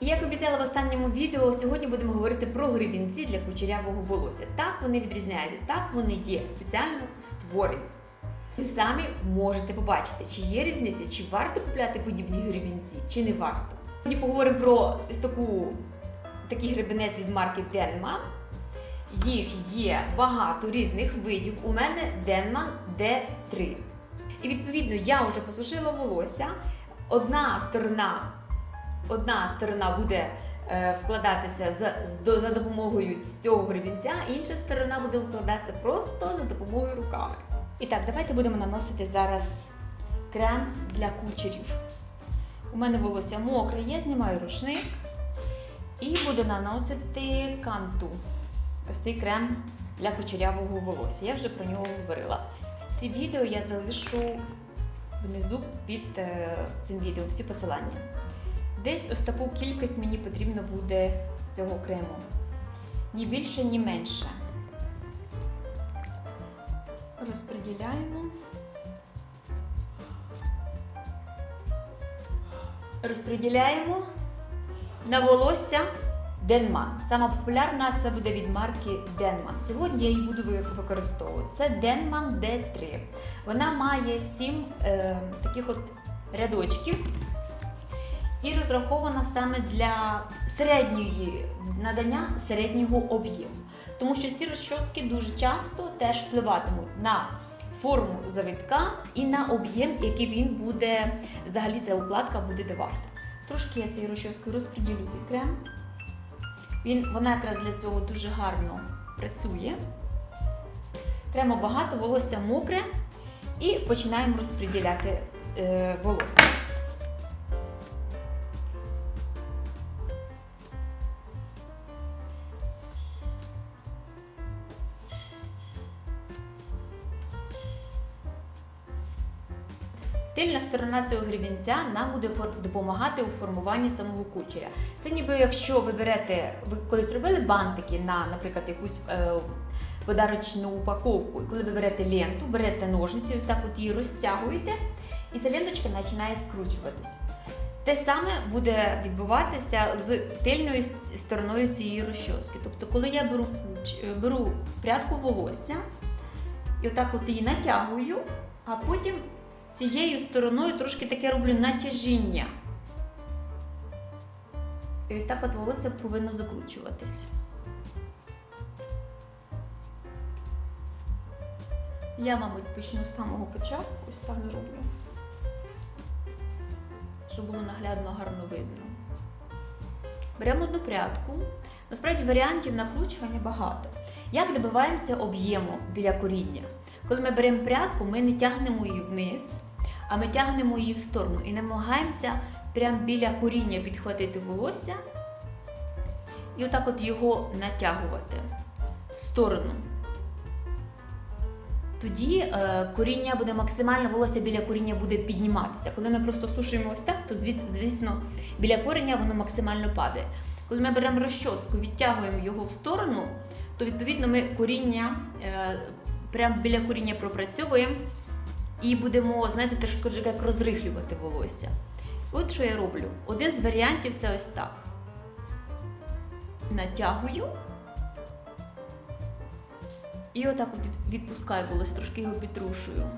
І як обіцяла в останньому відео, сьогодні будемо говорити про гребінці для кучерявого волосся. Так вони відрізняються, так вони є спеціально створені. Ви самі можете побачити, чи є різниця, чи варто купляти подібні гребінці, чи не варто. Сьогодні поговоримо про ось таку, такий гребінець від марки Denman. Їх є багато різних видів. У мене Denman D3. І відповідно я вже посушила волосся. Одна сторона, одна сторона буде е, вкладатися за, допомогою цього гребінця, інша сторона буде вкладатися просто за допомогою руками. І так, давайте будемо наносити зараз крем для кучерів. У мене волосся мокре, я знімаю рушник і буду наносити канту. Ось цей крем для кучерявого волосся. Я вже про нього говорила. Всі відео я залишу внизу під е, цим відео, всі посилання. Десь ось таку кількість мені потрібно буде цього крему. Ні більше, ні менше. Розподіляємо. Розподіляємо на волосся Денман. Сама популярна це буде від марки Денман. Сьогодні я її буду використовувати. Це Денман D3. Вона має 7 е, таких от рядочків і розрахована саме для середньої надання середнього об'єму. Тому що ці розчоски дуже часто теж впливатимуть на форму завитка і на об'єм, який він буде, взагалі ця укладка буде давати. Трошки я цією розчоскою розподілю цей крем. Він, вона якраз для цього дуже гарно працює. Крему багато, волосся мокре. І починаємо розподіляти е, волосся. Тильна сторона цього гребінця нам буде допомагати у формуванні самого кучеря. Це ніби якщо ви берете, ви колись робили бантики на, наприклад, якусь е, подарочну упаковку, і коли ви берете ленту, берете ножниці, ось так от її розтягуєте, і ця ленточка починає скручуватись. Те саме буде відбуватися з тильною стороною цієї розчоски. Тобто, коли я беру, беру прядку волосся і отак от її натягую, а потім цією стороною трошки таке роблю натяжіння. І ось так от волосся повинно закручуватись. Я, мабуть, почну з самого початку, ось так зроблю. Щоб було наглядно гарно видно. Беремо одну прядку. Насправді варіантів накручування багато. Як добиваємося об'єму біля коріння? Коли ми беремо прядку, ми не тягнемо її вниз, а ми тягнемо її в сторону і намагаємося прямо біля коріння підхватити волосся і отак от його натягувати в сторону. Тоді е, коріння буде максимально, волосся біля коріння буде підніматися. Коли ми просто сушуємо ось так, то звісно біля коріння воно максимально падає. Коли ми беремо розчоску, відтягуємо його в сторону, то відповідно ми коріння е, прямо біля коріння пропрацьовуємо і будемо, знаєте, трошки як розрихлювати волосся. От що я роблю. Один з варіантів це ось так. Натягую. І отак от відпускаю волосся, трошки його підтрушую.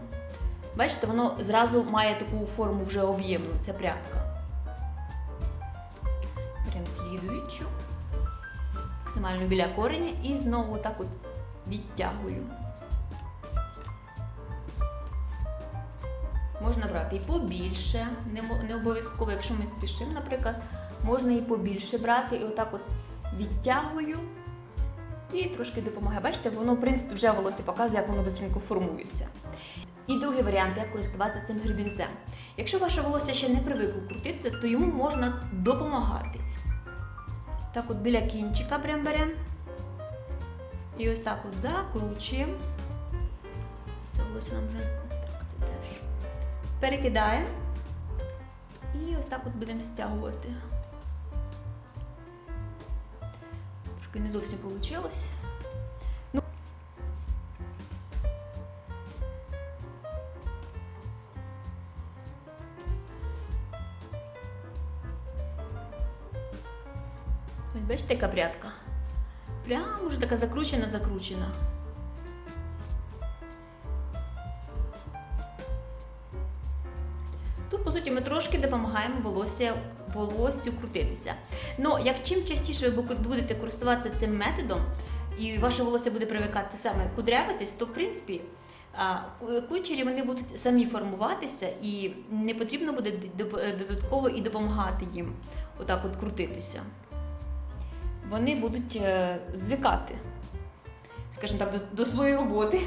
Бачите, воно зразу має таку форму вже об'ємну, ця прядка. Беремо слідуючу. Максимально біля кореня і знову отак от відтягую. Можна брати і побільше, не, обов'язково, якщо ми спішимо, наприклад, можна і побільше брати, і отак от відтягую і трошки допомагає. Бачите, воно, в принципі, вже волосся показує, як воно швидко формується. І другий варіант, як користуватися цим гребінцем. Якщо ваше волосся ще не привикло крутитися, то йому можна допомагати. Так от біля кінчика прям беремо. І ось так от закручуємо. Це волосся нам вже. Перекидаємо. І ось так от будемо стягувати. Трошки не зовсім вийшло. Бачите, яка прядка? Прямо вже така закручена, трошки допомагаємо волосся, волоссю крутитися. Ну, як чим частіше ви будете користуватися цим методом, і ваше волосся буде привикати саме кудрявитись, то в принципі кучері вони будуть самі формуватися, і не потрібно буде додатково і допомагати їм отак от крутитися. Вони будуть е, звикати, скажімо так, до, до своєї роботи.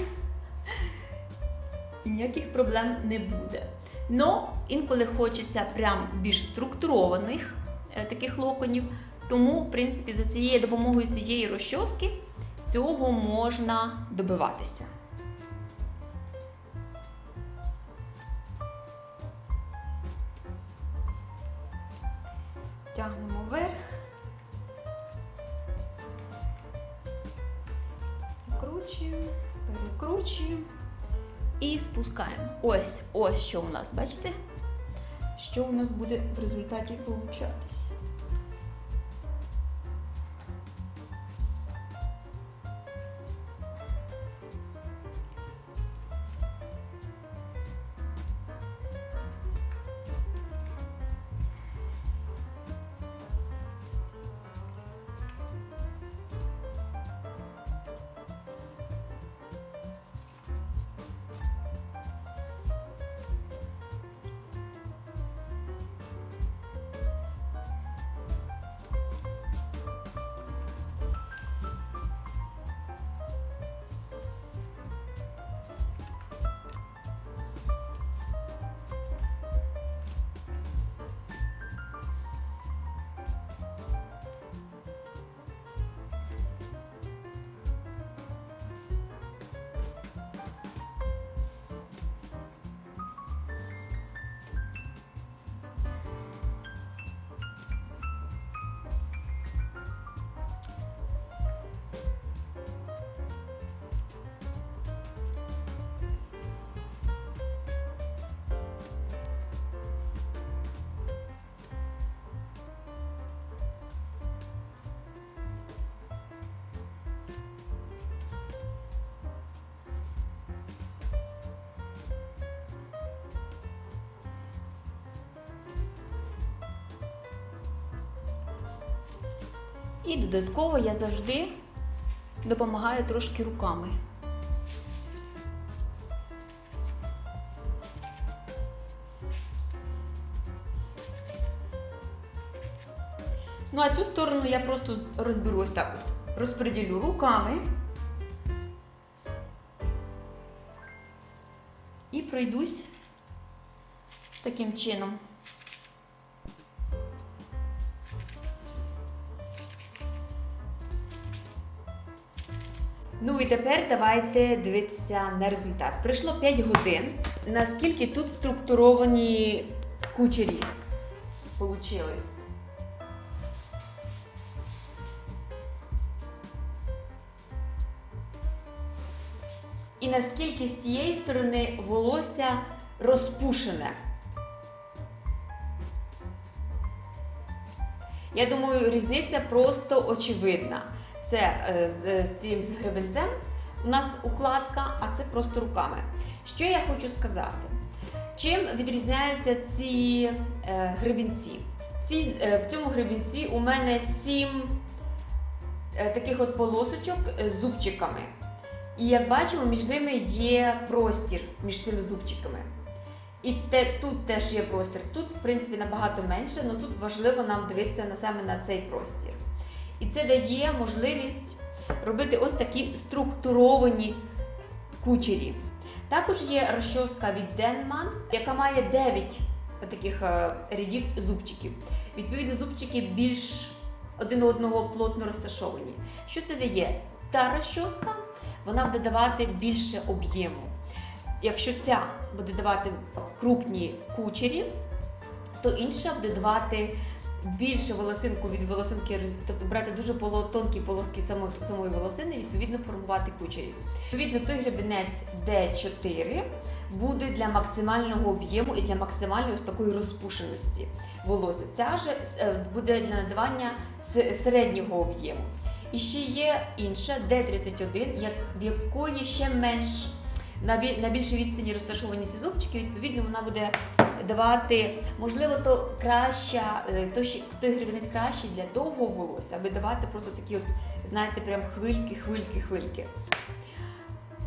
І ніяких проблем не буде. Но інколи хочеться прям більш структурованих е, таких локонів, тому, в принципі, за цією допомогою цієї розчоски цього можна добиватися. Тягнемо вверх. Викручуємо, перекручуємо і спускаємо. Ось, ось що у нас, бачите? Що у нас буде в результаті получатись. І додатково я завжди допомагаю трошки руками. Ну а цю сторону я просто розберу ось так от. Розподілю руками і пройдусь таким чином. Ну і тепер давайте дивитися на результат. Пройшло 5 годин. Наскільки тут структуровані кучері получились? І наскільки з цієї сторони волосся розпушене? Я думаю, різниця просто очевидна. Це е, з, з цим гребенцем у нас укладка, а це просто руками. Що я хочу сказати? Чим відрізняються ці е, гребінці? Ці, е, в цьому гребінці у мене сім е, таких от полосочок з зубчиками. І як бачимо, між ними є простір між цими зубчиками. І те, тут теж є простір. Тут, в принципі, набагато менше, але тут важливо нам дивитися на саме на цей простір. І це дає можливість робити ось такі структуровані кучері. Також є розчоска від Denman, яка має 9 таких е, рядів зубчиків. Відповідно, зубчики більш один одного плотно розташовані. Що це дає? Та розчоска вона буде давати більше об'єму. Якщо ця буде давати крупні кучері, то інша буде давати більше волосинку від волосинки, тобто брати дуже тонкі полоски самої, волосини, відповідно формувати кучері. Відповідно, той гребінець D4 буде для максимального об'єму і для максимальної ось такої розпушеності волосся. Ця же е, буде для надавання середнього об'єму. І ще є інша D31, як, в якої ще менш на більшій відстані розташовані ці зубчики, відповідно, вона буде давати, можливо, то краща, е, той, ще- той гребінець кращий для довгого волосся, аби давати просто такі, от, знаєте, прям хвильки, хвильки, хвильки.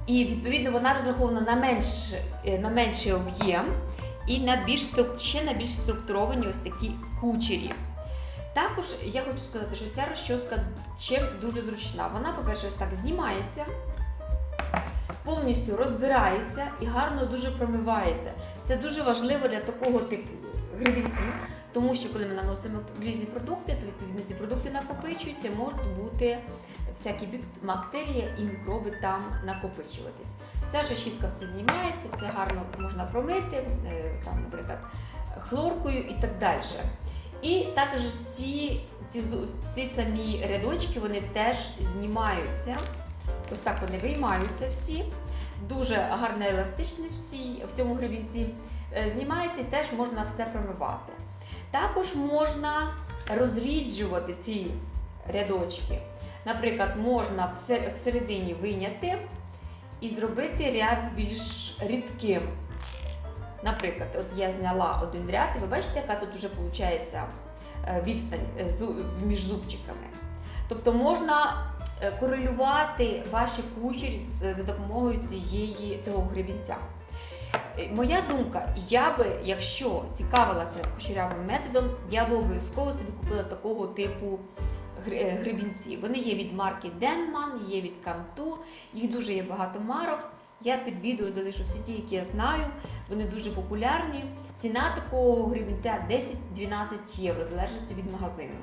І відповідно вона розрахована на, менш, е, на менший об'єм і на більш ще на більш структуровані ось такі кучері. Також я хочу сказати, що ця розчоска ще дуже зручна. Вона, по-перше, ось так знімається, повністю розбирається і гарно дуже промивається. Це дуже важливо для такого типу гребінців, тому що коли ми наносимо різні продукти, то відповідно ці продукти накопичуються, можуть бути всякі бактерії і мікроби там накопичуватись. Ця же щітка все знімається, все гарно можна промити, е, там, наприклад, хлоркою і так далі. І також ці, ці, ці самі рядочки вони теж знімаються. Ось так вони виймаються всі. Дуже гарна еластичність в цьому гребінці. Е, Знімається і теж можна все промивати. Також можна розріджувати ці рядочки. Наприклад, можна всередині виняти і зробити ряд більш рідким. Наприклад, от я зняла один ряд, і ви бачите, яка тут вже виходить відстань е, між зубчиками. Тобто можна е, корелювати ваші кучері за допомогою цієї, цього гребінця. Е, Моя думка, я би, якщо цікавилася кучерявим методом, я би обов'язково собі купила такого типу е, гребінці. Вони є від марки Denman, є від Cantu, їх дуже є багато марок. Я під відео залишу всі ті, які я знаю. Вони дуже популярні. Ціна такого гребінця 10-12 євро, в залежності від магазину.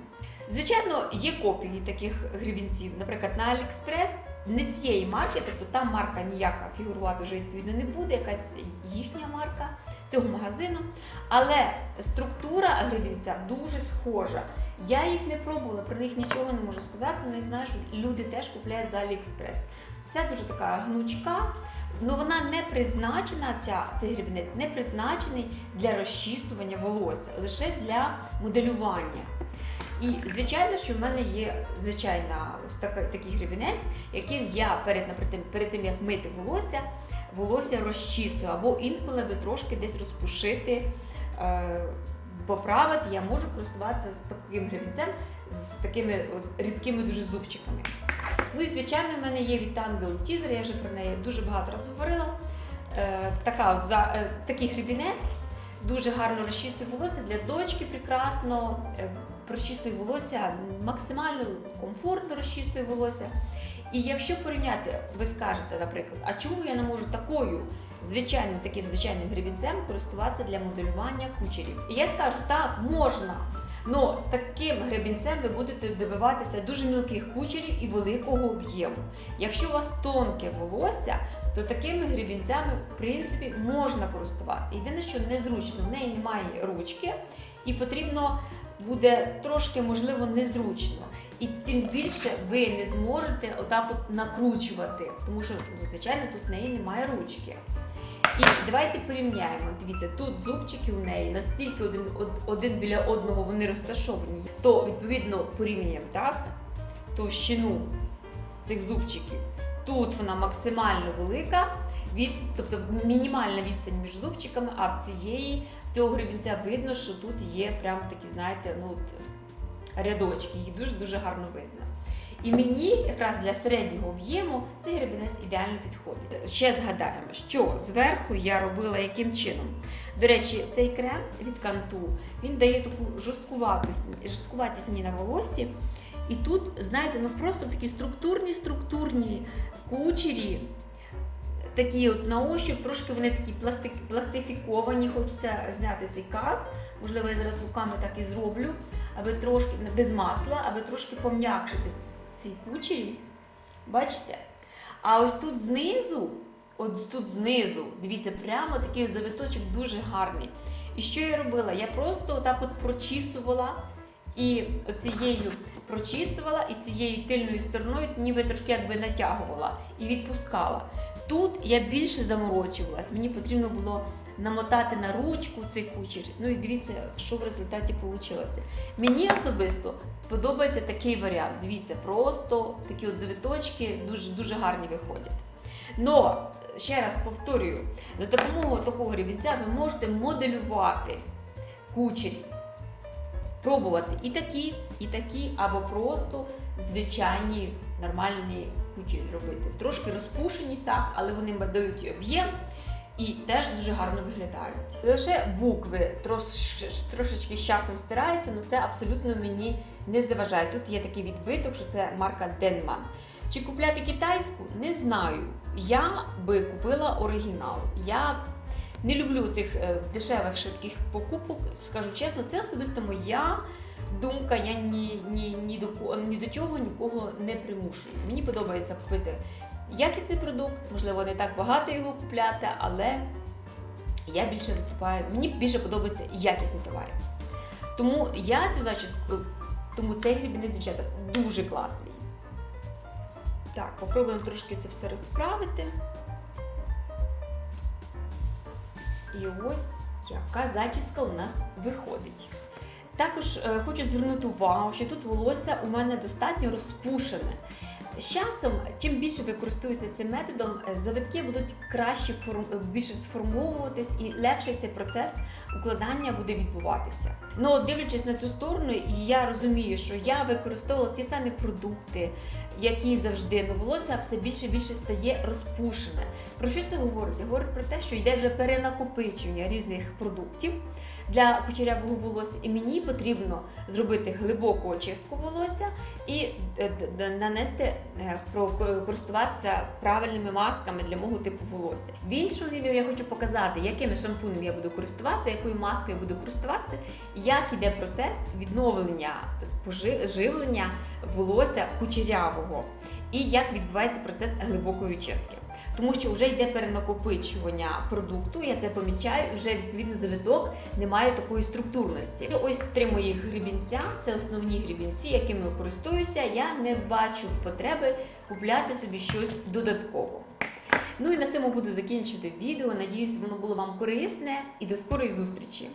Звичайно, є копії таких гребінців, наприклад, на AliExpress, не цієї марки, тобто там марка ніяка фігурувати вже відповідно не буде, якась їхня марка цього магазину. Але структура гребінця дуже схожа. Я їх не пробувала, про них нічого не можу сказати, але знаю, що люди теж купляють за AliExpress. Ця дуже така гнучка, але вона не призначена, ця, цей гребінець не призначений для розчісування волосся, лише для моделювання. І звичайно, що в мене є звичайна ось така, такий гребінець, яким я перед, наприклад, перед тим як мити волосся, волосся розчісую, або інколи би трошки десь розпушити, е, поправити, я можу користуватися з таким гребінцем, з такими от, рідкими дуже зубчиками. Ну і звичайно, в мене є Tangle Teaser, я вже про неї дуже багато разів говорила. Е, така от, за, е, такий гребінець дуже гарно розчистив волосся для дочки прекрасно, е, волосся максимально комфортно розчистує волосся. І якщо порівняти, ви скажете, наприклад, а чому я не можу такою звичайним таким звичайним гребінцем користуватися для моделювання кучерів? І я скажу, так, можна. Но таким гребінцем ви будете добиватися дуже мілких кучерів і великого об'єму. Якщо у вас тонке волосся, то такими гребінцями в принципі можна користуватися. Єдине, що незручно, в неї немає ручки, і потрібно буде трошки, можливо, незручно. І тим більше ви не зможете отак от накручувати, тому що, ну, звичайно, тут в неї немає ручки. І давайте порівняємо. Дивіться, тут зубчики у неї настільки один, один біля одного вони розташовані, то відповідно порівнюємо так, товщину цих зубчиків. Тут вона максимально велика, від, тобто мінімальна відстань між зубчиками, а в цієї цього гребінця видно, що тут є прям такі, знаєте, ну от, рядочки, їх дуже-дуже гарно видно. І мені якраз для середнього об'єму цей гребінець ідеально підходить. Ще згадаємо, що зверху я робила яким чином. До речі, цей крем від канту він дає таку жорсткуватість, жорсткуватість мені на волосі. І тут, знаєте, ну просто такі структурні, структурні кучері, такі от на ощуп, трошки вони такі пластик, пластифіковані, хочеться зняти цей каст. Можливо, я зараз руками так і зроблю, аби трошки без масла, аби трошки пом'якшити ці кучері. Бачите? А ось тут знизу, от тут знизу, дивіться, прямо такий завиточок дуже гарний. І що я робила? Я просто отак от прочісувала І оцією прочісувала, і цією тильною стороною ніби трошки якби натягувала і відпускала. Тут я більше заморочувалась, мені потрібно було намотати на ручку цей кучер. Ну і дивіться, що в результаті вийшло. Мені особисто подобається такий варіант. Дивіться, просто такі от завиточки дуже, дуже гарні виходять. Но, ще раз повторюю, за допомогою такого гребінця ви можете моделювати кучері. Пробувати і такі, і такі, або просто звичайні нормальні кучері робити. Трошки розпушені, так, але вони дають об'єм і теж дуже гарно виглядають. Лише букви трош, трошечки з часом стираються, але це абсолютно мені не заважає. Тут є такий відбиток, що це марка Денман. Чи купляти китайську? Не знаю. Я би купила оригінал. Я не люблю цих е, дешевих швидких покупок. Скажу чесно, це особисто моя думка. Я ні, ні, ні, до, ні до чого нікого не примушую. Мені подобається купити якісний продукт, можливо, не так багато його купляти, але я більше виступаю, мені більше подобаються якісні товари. Тому я цю зачіску, тому цей грібінець, дівчата, дуже класний. Так, попробуємо трошки це все розправити. І ось яка зачіска у нас виходить. Також е, хочу звернути увагу, що тут волосся у мене достатньо розпушене. З часом, чим більше ви користуєтеся цим методом, е, завитки будуть краще е, більше сформовуватись і легше цей процес укладання буде відбуватися. Ну, дивлячись на цю сторону, я розумію, що я використовувала ті самі продукти, які завжди ну, волосся все більше і більше стає розпушене. Про що це говорить? Говорить про те, що йде вже перенакопичення різних продуктів для кучерявого волосся, і мені потрібно зробити глибоку очистку волосся і е, нанести е, користуватися правильними масками для мого типу волосся. В іншому відео я хочу показати, якими шампунем я буду користуватися, якою маскою я буду користуватися, як іде процес відновлення живлення волосся кучерявого і як відбувається процес глибокої чистки. Тому що вже йде перенакопичування продукту, я це помічаю, і вже відповідно завиток не має такої структурності. Ось три моїх грібінця, це основні грібінці, якими користуюся. Я не бачу потреби купляти собі щось додатково. Ну і на цьому буду закінчувати відео. Надіюсь, воно було вам корисне і до скорої зустрічі!